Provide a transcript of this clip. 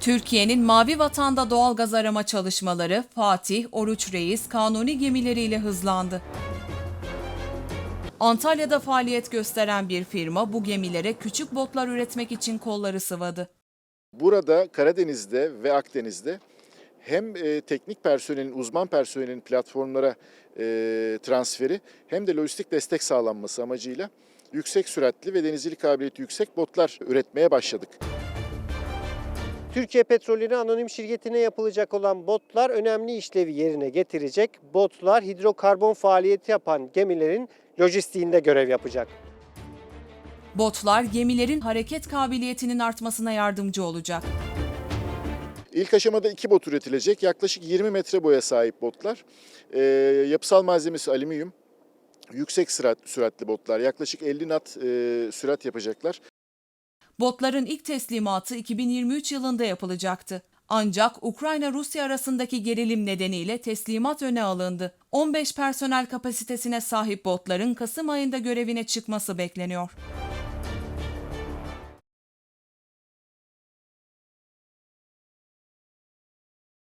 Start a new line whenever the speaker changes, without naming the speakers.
Türkiye'nin Mavi Vatan'da doğalgaz arama çalışmaları Fatih, Oruç Reis, Kanuni gemileriyle hızlandı. Antalya'da faaliyet gösteren bir firma bu gemilere küçük botlar üretmek için kolları sıvadı.
Burada Karadeniz'de ve Akdeniz'de hem e, teknik personelin, uzman personelin platformlara e, transferi hem de lojistik destek sağlanması amacıyla yüksek süratli ve denizcilik kabiliyeti yüksek botlar üretmeye başladık.
Türkiye Petrolü'ne anonim şirketine yapılacak olan botlar önemli işlevi yerine getirecek. Botlar hidrokarbon faaliyeti yapan gemilerin lojistiğinde görev yapacak.
Botlar gemilerin hareket kabiliyetinin artmasına yardımcı olacak.
İlk aşamada iki bot üretilecek. Yaklaşık 20 metre boya sahip botlar. E, yapısal malzemesi alüminyum. Yüksek sürat, süratli botlar. Yaklaşık 50 knot e, sürat yapacaklar.
Botların ilk teslimatı 2023 yılında yapılacaktı. Ancak Ukrayna-Rusya arasındaki gerilim nedeniyle teslimat öne alındı. 15 personel kapasitesine sahip botların Kasım ayında görevine çıkması bekleniyor.